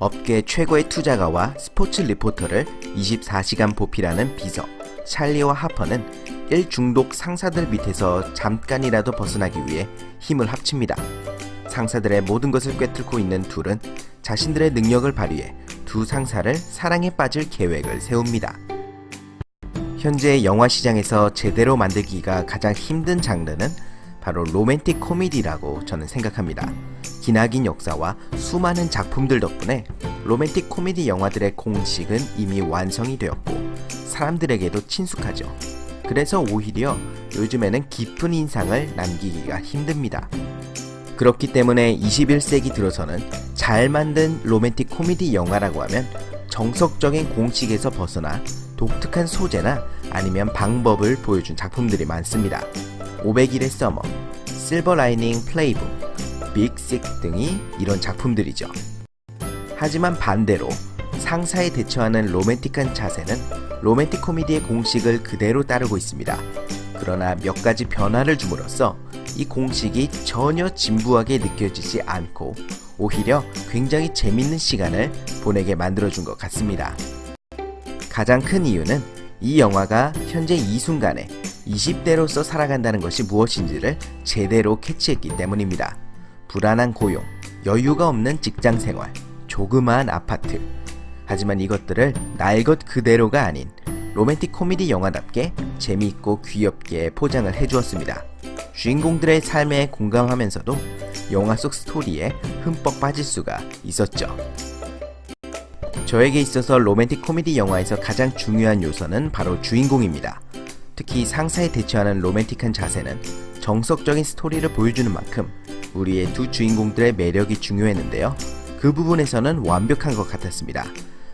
업계 최고의 투자가와 스포츠 리포터를 24시간 보필하는 비서 찰리와 하퍼는 일 중독 상사들 밑에서 잠깐이라도 벗어나기 위해 힘을 합칩니다. 상사들의 모든 것을 꿰뚫고 있는 둘은 자신들의 능력을 발휘해 두 상사를 사랑에 빠질 계획을 세웁니다. 현재 영화 시장에서 제대로 만들기가 가장 힘든 장르는 바로 로맨틱 코미디라고 저는 생각합니다. 기나긴 역사와 수많은 작품들 덕분에 로맨틱 코미디 영화들의 공식은 이미 완성이 되었고 사람들에게도 친숙하죠. 그래서 오히려 요즘에는 깊은 인상을 남기기가 힘듭니다. 그렇기 때문에 21세기 들어서는 잘 만든 로맨틱 코미디 영화라고 하면 정석적인 공식에서 벗어나 독특한 소재나 아니면 방법을 보여준 작품들이 많습니다. 500일의 서머, 실버 라이닝 플레이북, 빅식 등이 이런 작품들이죠. 하지만 반대로 상사에 대처하는 로맨틱한 자세는 로맨틱 코미디의 공식을 그대로 따르고 있습니다. 그러나 몇 가지 변화를 줌으로써 이 공식이 전혀 진부하게 느껴지지 않고 오히려 굉장히 재밌는 시간을 보내게 만들어준 것 같습니다. 가장 큰 이유는 이 영화가 현재 이 순간에 20대로서 살아간다는 것이 무엇인지를 제대로 캐치했기 때문입니다. 불안한 고용, 여유가 없는 직장 생활, 조그마한 아파트. 하지만 이것들을 날 것 그대로가 아닌 로맨틱 코미디 영화답게 재미있고 귀엽게 포장을 해주었습니다. 주인공들의 삶에 공감하면서도 영화 속 스토리에 흠뻑 빠질 수가 있었죠. 저에게 있어서 로맨틱 코미디 영화에서 가장 중요한 요소는 바로 주인공입니다. 특히 상사에 대처하는 로맨틱한 자세는 정석적인 스토리를 보여주는 만큼 우리의 두 주인공들의 매력이 중요했는데요. 그 부분에서는 완벽한 것 같았습니다.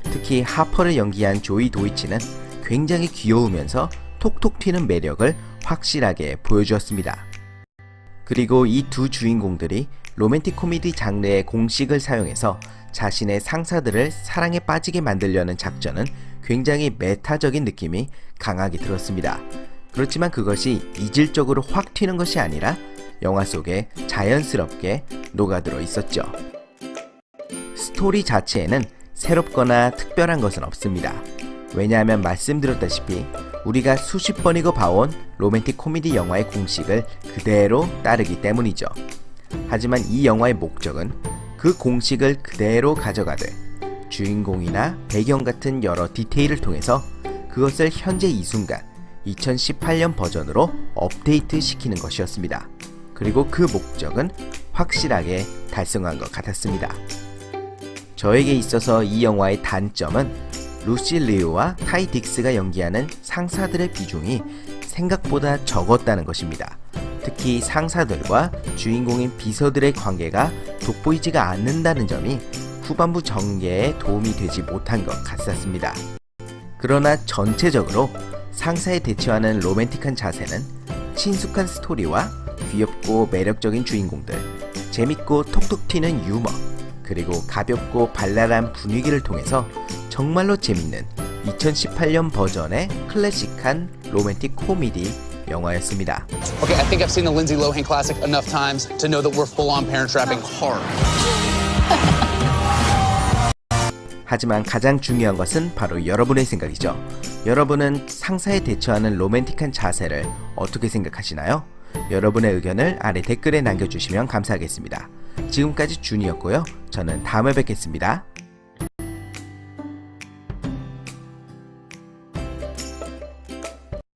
특히 하퍼를 연기한 조이 도이치는 굉장히 귀여우면서 톡톡 튀는 매력을 확실하게 보여주었습니다. 그리고 이 두 주인공들이 로맨틱 코미디 장르의 공식을 사용해서 자신의 상사들을 사랑에 빠지게 만들려는 작전은 굉장히 메타적인 느낌이 강하게 들었습니다. 그렇지만 그것이 이질적으로 확 튀는 것이 아니라 영화 속에 자연스럽게 녹아들어 있었죠. 스토리 자체에는 새롭거나 특별한 것은 없습니다. 왜냐하면 말씀드렸다시피 우리가 수십 번이고 봐온 로맨틱 코미디 영화의 공식을 그대로 따르기 때문이죠. 하지만 이 영화의 목적은 그 공식을 그대로 가져가되 주인공이나 배경 같은 여러 디테일을 통해서 그것을 현재 이 순간 2018년 버전으로 업데이트 시키는 것이었습니다. 그리고 그 목적은 확실하게 달성한 것 같았습니다. 저에게 있어서 이 영화의 단점은 루시 리우와 타이 딕스가 연기하는 상사들의 비중이 생각보다 적었다는 것입니다. 특히 상사들과 주인공인 비서들의 관계가 돋보이지가 않는다는 점이 후반부 전개에 도움이 되지 못한 것 같았습니다. 그러나 전체적으로 상사에 대처하는 로맨틱한 자세는 친숙한 스토리와 귀엽고 매력적인 주인공들, 재밌고 톡톡 튀는 유머, 그리고 가볍고 발랄한 분위기를 통해서 정말로 재밌는 2018년 버전의 클래식한 로맨틱 코미디 영화였습니다. Okay, I think I've seen the Lindsay Lohan classic enough times to know that we're full on parent trapping hard. 하지만 가장 중요한 것은 바로 여러분의 생각이죠. 여러분은 상사에 대처하는 로맨틱한 자세를 어떻게 생각하시나요? 여러분의 의견을 아래 댓글에 남겨주시면 감사하겠습니다. 지금까지 준이었고요. 저는 다음에 뵙겠습니다.